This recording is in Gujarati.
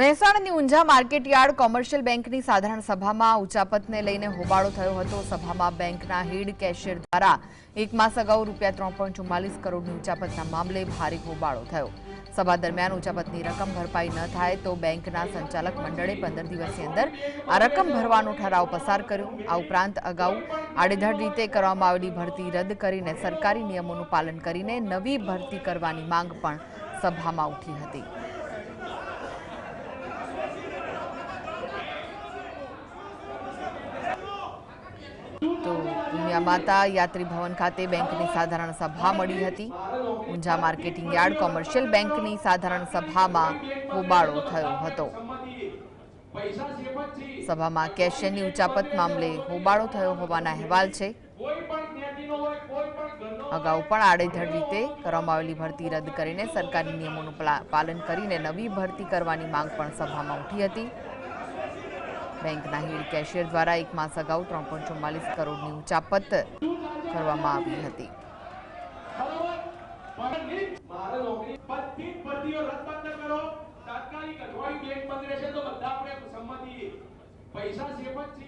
મહેસાણાની ઊંઝા માર્કેટયાર્ડ કોમર્શિયલ બેંકની સાધારણ સભામાં ઉચાપતને લઈને હોબાળો થયો હતો. સભામાં બેંકના હેડ કેશિયર દ્વારા એક માસ અગાઉ રૂપિયા ત્રણ પોઈન્ટ ચુમ્માલીસ કરોડની ઉચાપતના મામલે ભારે હોબાળો થયો. સભા દરમિયાન ઉચાપતની રકમ ભરપાઈ ન થાય તો બેંકના સંચાલક મંડળે પંદર દિવસની અંદર આ રકમ ભરવાનો ઠરાવ પસાર કર્યો. આ ઉપરાંત અગાઉ આડેધડ રીતે કરવામાં આવેલી ભરતી રદ કરીને સરકારી નિયમોનું પાલન કરીને નવી ભરતી કરવાની માંગ પણ સભામાં ઉઠી હતી તો ઉમિયા માતા યાત્રી ભવન ખાતે બેંકની સાધારણ સભા મળી હતી. ઊંઝા માર્કેટિંગ યાર્ડ કોમર્શિયલ બેંકની સાધારણ સભામાં હોબાળો થયો હતો. સભામાં કેશિયરની ઉચાપત મામલે હોબાળો થયો હોવાના અહેવાલ છે. અગાઉ પણ આડેધડ રીતે કરવામાં આવેલી ભરતી રદ કરીને સરકારી નિયમોનું પલા- પાલન કરીને નવી ભરતી કરવાની માંગ પણ સભામાં ઉઠી હતી. બેંકના હેડ કેશિયર દ્વારા એક માસ અગાઉ ત્રણ પોઈન્ટ ચુમ્માલીસ કરોડની ઉચાપત કરવામાં આવી હતી. પૈસા સેફ જ